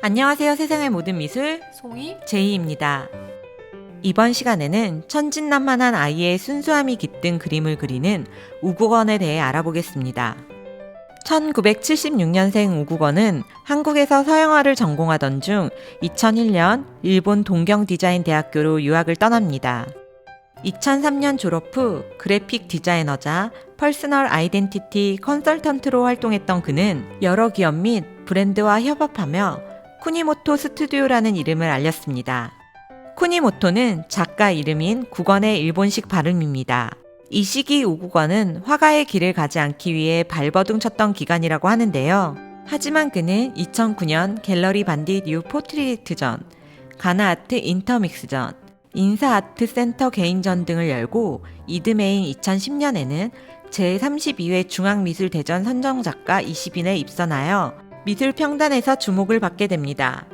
안녕하세요. 세상의 모든 미술 송이 제이입니다. 이번 시간에는 천진난만한 아이의 순수함이 깃든 그림을 그리는 우국원에 대해 알아보겠습니다. 1976년생 우국원은 한국에서 서양화를 전공하던 중 2001년 일본 동경 디자인 대학교로 유학을 떠납니다. 2003년 졸업 후 그래픽 디자이너자 퍼스널 아이덴티티 컨설턴트로 활동했던 그는 여러 기업 및 브랜드와 협업하며 쿠니모토 스튜디오라는 이름을 알렸습니다. 쿠니모토는 작가 이름인 국원의 일본식 발음입니다. 이 시기 우국원은 화가의 길을 가지 않기 위해 발버둥 쳤던 기간이라고 하는데요. 하지만 그는 2009년 갤러리 반디 뉴 포트리트전, 가나 아트 인터믹스전, 인사 아트 센터 개인전 등을 열고 이듬해인 2010년에는 제32회 중앙미술대전 선정작가 20인에 입선하여 미술 평단에서 주목을 받게 됩니다.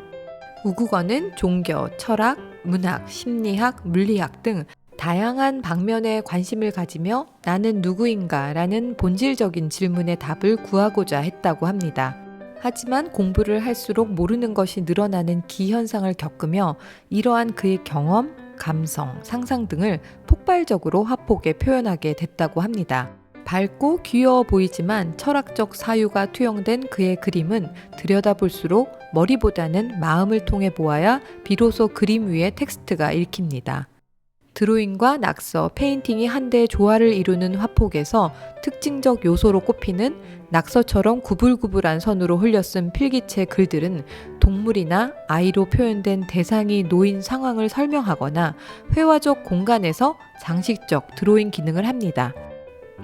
우국어는 종교, 철학, 문학, 심리학, 물리학 등 다양한 방면에 관심을 가지며 나는 누구인가 라는 본질적인 질문의 답을 구하고자 했다고 합니다. 하지만 공부를 할수록 모르는 것이 늘어나는 기현상을 겪으며 이러한 그의 경험, 감성, 상상 등을 폭발적으로 화폭에 표현하게 됐다고 합니다. 밝고 귀여워 보이지만 철학적 사유가 투영된 그의 그림은 들여다볼수록 머리보다는 마음을 통해 보아야 비로소 그림 위에 텍스트가 읽힙니다. 드로잉과 낙서, 페인팅이 한데 조화를 이루는 화폭에서 특징적 요소로 꼽히는 낙서처럼 구불구불한 선으로 흘려쓴 필기체 글들은 동물이나 아이로 표현된 대상이 놓인 상황을 설명하거나 회화적 공간에서 장식적 드로잉 기능을 합니다.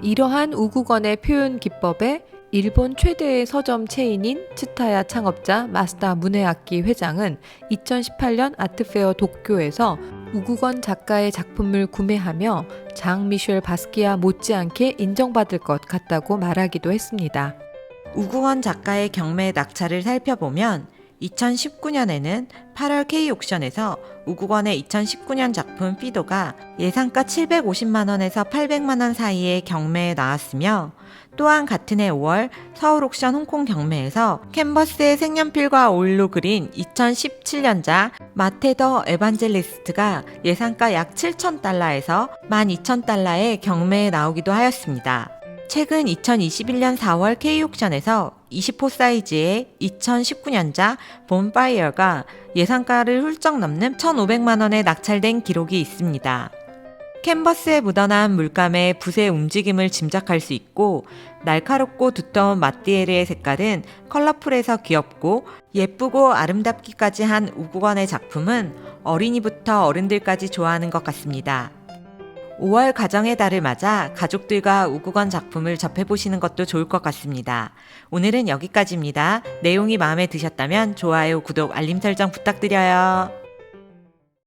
이러한 우국원의 표현 기법에 일본 최대의 서점 체인인 츠타야 창업자 마스다 문해악기 회장은 2018년 아트페어 도쿄에서 우국원 작가의 작품을 구매하며 장 미셸 바스키아 못지않게 인정받을 것 같다고 말하기도 했습니다. 우구원 작가의 경매 낙찰을 살펴보면 2019년에는 8월 K옥션에서 우구원의 2019년 작품 피도가 예상가 750만원에서 800만원 사이의 경매에 나왔으며 또한 같은 해 5월 서울 옥션 홍콩 경매에서 캔버스의 색연필과 오일로 그린 2017년작 마테더 에반젤리스트가 예상가 약 7,000달러에서 12,000달러의 경매에 나오기도 하였습니다. 최근 2021년 4월 K옥션에서 20호 사이즈의 2019년작 본파이어가 예상가를 훌쩍 넘는 1,500만원에 낙찰된 기록이 있습니다. 캔버스에 묻어난 물감의 붓의 움직임을 짐작할 수 있고 날카롭고 두터운 마띠에르의 색깔은 컬러풀해서 귀엽고 예쁘고 아름답기까지 한 우구건의 작품은 어린이부터 어른들까지 좋아하는 것 같습니다. 5월 가정의 달을 맞아 가족들과 우구건 작품을 접해보시는 것도 좋을 것 같습니다. 오늘은 여기까지입니다. 내용이 마음에 드셨다면 좋아요, 구독, 알림 설정 부탁드려요.